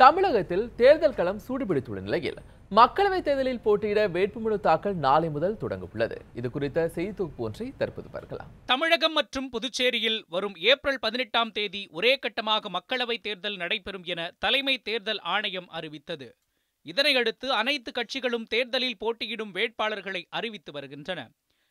தமிழகத்தில் தேர்தல் களம் சூடுபிடித்துள்ள நிலையில் மக்களவைத் தேர்தலில் போட்டியிட வேட்புமனு தாக்கல் நாளை முதல் தொடங்க உள்ளது இது குறித்த செய்தி தொகுப்பு ஒன்றை தற்போது பார்க்கலாம். தமிழகம் மற்றும் புதுச்சேரியில் வரும் ஏப்ரல் பதினெட்டாம் தேதி ஒரே கட்டமாக மக்களவைத் தேர்தல் நடைபெறும் என தலைமை தேர்தல் ஆணையம் அறிவித்தது. இதனையடுத்து அனைத்து கட்சிகளும் தேர்தலில் போட்டியிடும் வேட்பாளர்களை அறிவித்து வருகின்றன.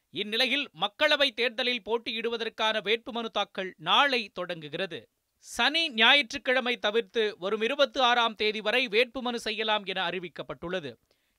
இந்நிலையில் மக்களவைத் தேர்தலில் போட்டியிடுவதற்கான வேட்புமனு தாக்கல் நாளை தொடங்குகிறது. சனி ஞாயிற்றுக்கிழமை தவிர்த்து வரும் இருபத்தி ஆறாம் தேதி வரை வேட்புமனு செய்யலாம் என அறிவிக்கப்பட்டுள்ளது.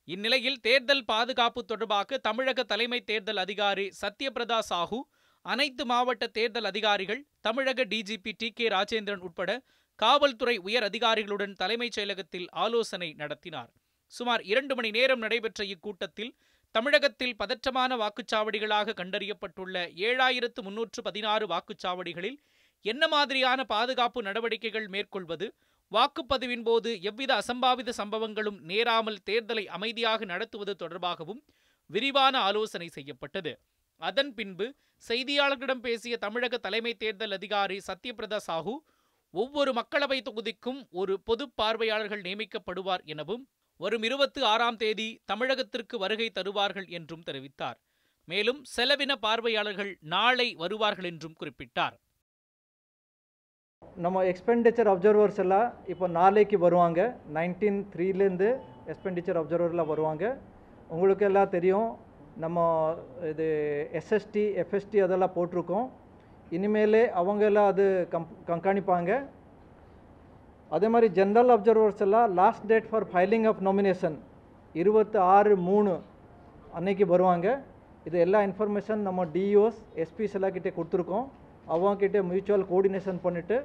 இந்நிலையில் தேர்தல் பாதுகாப்பு தொடர்பாக தமிழக தலைமை தேர்தல் அதிகாரி சத்யபிரதா சாஹூ அனைத்து மாவட்ட தேர்தல் அதிகாரிகள் தமிழக டிஜிபி டி கே ராஜேந்திரன் உட்பட காவல்துறை உயர் அதிகாரிகளுடன் தலைமைச் செயலகத்தில் ஆலோசனை நடத்தினார். சுமார் இரண்டு மணி நேரம் நடைபெற்ற இக்கூட்டத்தில் தமிழகத்தில் பதற்றமான வாக்குச்சாவடிகளாக கண்டறியப்பட்டுள்ள ஏழாயிரத்து முன்னூற்று பதினாறு வாக்குச்சாவடிகளில் என்ன மாதிரியான பாதுகாப்பு நடவடிக்கைகள் மேற்கொள்வது? வாக்குப்பதிவின் போது எவ்வித அசம்பாவித சம்பவங்களும் நேராமல் தேர்தலை அமைதியாக நடத்துவது தொடர்பாகவும் விரிவான ஆலோசனை செய்யப்பட்டது. அதன் பின்பு செய்தியாளர்களிடம் பேசிய தமிழக தலைமை தேர்தல் அதிகாரி சத்யபிரதா சாஹூ ஒவ்வொரு மக்களவை தொகுதிக்கும் ஒரு பொது பார்வையாளர்கள் நியமிக்கப்படுவார் எனவும் வரும் இருபத்தி ஆறாம் தேதி தமிழகத்திற்கு வருகை தருவார்கள் என்றும் தெரிவித்தார். மேலும் செலவின பார்வையாளர்கள் நாளை வருவார்கள் என்றும் குறிப்பிட்டார். நம்ம எக்ஸ்பெண்டிச்சர் அப்சர்வர்ஸ் எல்லாம் இப்போ நாளைக்கு வருவாங்க. நைன்டீன் த்ரீலேருந்து எக்ஸ்பெண்டிச்சர் அப்சர்வரில் வருவாங்க. உங்களுக்கு எல்லாம் தெரியும். நம்ம இது எஸ்எஸ்டி எஃப்எஸ்டி அதெல்லாம் போட்டிருக்கோம். இனிமேலே அவங்க எல்லாம் அது கம் கண்காணிப்பாங்க. அதே மாதிரி ஜென்ரல் அப்சர்வர்ஸ் எல்லாம் last date for filing of nomination இருபத்தி ஆறு மூணு அன்னைக்கு வருவாங்க. இது எல்லா இன்ஃபர்மேஷன் நம்ம டிஓஸ் எஸ்பிஸ் எல்லாம் கிட்டே கொடுத்துருக்கோம். அவங்கக்கிட்ட மியூச்சுவல் கோஆர்டினேஷன் பண்ணிவிட்டு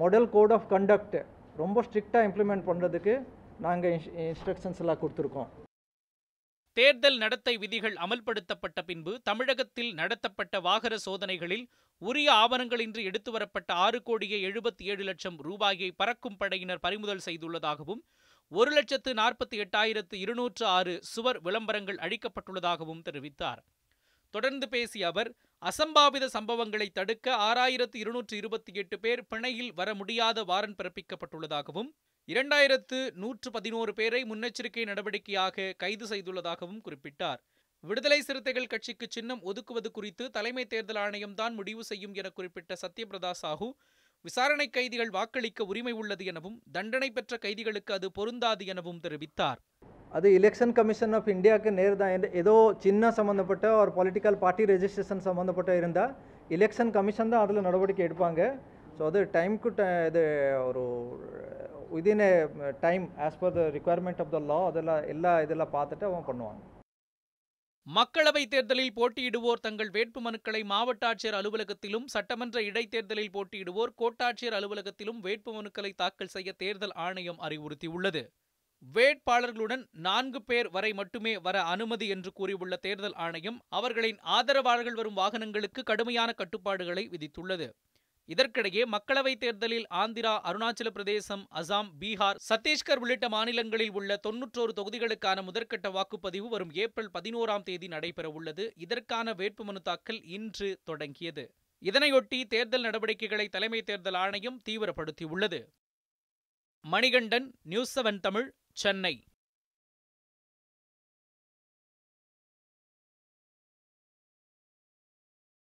மாடல் கோட் ஆஃப் கண்டக்ட் ரொம்ப ஸ்ட்ரிக்டாக இம்ப்ளிமெண்ட் பண்ணுறதுக்கு நாங்கள் இன்ஸ்ட்ரக்ஷன்ஸ் எல்லாம் கொடுத்துருக்கோம். தேர்தல் நடத்தை விதிகள் அமல்படுத்தப்பட்ட பின்பு தமிழகத்தில் நடத்தப்பட்ட வாகன சோதனைகளில் உரிய ஆவணங்களின்றி எடுத்து வரப்பட்ட ஆறு கோடியே எழுபத்தி ஏழு லட்சம் ரூபாயை பறக்கும் படையினர் பறிமுதல் செய்துள்ளதாகவும் ஒரு லட்சத்து நாற்பத்தி எட்டாயிரத்து இருநூற்று ஆறு சுவர் விளம்பரங்கள் அழிக்கப்பட்டுள்ளதாகவும் தெரிவித்தார். தொடர்ந்து பேசிய அவர் அசம்பாவித சம்பவங்களை தடுக்க ஆறாயிரத்து இருநூற்று இருபத்தி எட்டு பேர் பிணையில் வர முடியாத வாரண்ட் பிறப்பிக்கப்பட்டுள்ளதாகவும் இரண்டாயிரத்து நூற்று பதினோரு பேரை முன்னெச்சரிக்கை நடவடிக்கையாக கைது செய்துள்ளதாகவும் குறிப்பிட்டார். விடுதலை சிறுத்தைகள் கட்சிக்கு சின்னம் ஒதுக்குவது குறித்து தலைமை தேர்தல் ஆணையம் தான் முடிவு செய்யும் என குறிப்பிட்ட சத்யபிரதா சாஹூ விசாரணை கைதிகள் வாக்களிக்க உரிமை உள்ளது எனவும் தண்டனை பெற்ற கைதிகளுக்கு அது பொருந்தாது எனவும் தெரிவித்தார். அது எலெக்ஷன் கமிஷன் ஆஃப் இந்தியாவுக்கு நேர் தான் ஏதோ சின்ன சம்மந்தப்பட்ட ஒரு பொலிட்டிக்கல் பார்ட்டி ரெஜிஸ்ட்ரேஷன் சம்மந்தப்பட்ட இருந்தால் எலெக்ஷன் கமிஷன் தான் அதில் நடவடிக்கை எடுப்பாங்க. ஸோ அது டைம்க்கு இது ஒரு within a time as per the requirement of the law அதெல்லாம் எல்லா இதெல்லாம் பார்த்துட்டு அவங்க பண்ணுவாங்க. மக்களவைத் தேர்தலில் போட்டியிடுவோர் தங்கள் வேட்பு மனுக்களை மாவட்ட ஆட்சியர் அலுவலகத்திலும் சட்டமன்ற இடைத்தேர்தலில் போட்டியிடுவோர் கோட்டாட்சியர் அலுவலகத்திலும் வேட்பு மனுக்களை தாக்கல் செய்ய தேர்தல் ஆணையம் அறிவுறுத்தியுள்ளது. வேட்பாளர்களுடன் நான்கு பேர் வரை மட்டுமே வர அனுமதி என்று கூறியுள்ள தேர்தல் ஆணையம் அவர்களின் ஆதரவாளர்கள் வரும் வாகனங்களுக்கு கடுமையான கட்டுப்பாடுகளை விதித்துள்ளது. இதற்கிடையே மக்களவைத் தேர்தலில் ஆந்திரா அருணாச்சல பிரதேசம் அசாம் பீகார் சத்தீஸ்கர் உள்ளிட்ட மாநிலங்களில் உள்ள தொன்னூற்றோரு தொகுதிகளுக்கான முதற்கட்ட வாக்குப்பதிவு வரும் ஏப்ரல் பதினோராம் தேதி நடைபெறவுள்ளது. இதற்கான வேட்புமனு தாக்கல் இன்று தொடங்கியது. இதனையொட்டி தேர்தல் நடவடிக்கைகளை தலைமை தேர்தல் ஆணையம் தீவிரப்படுத்தியுள்ளது. Manikandan news seven Tamil Chennai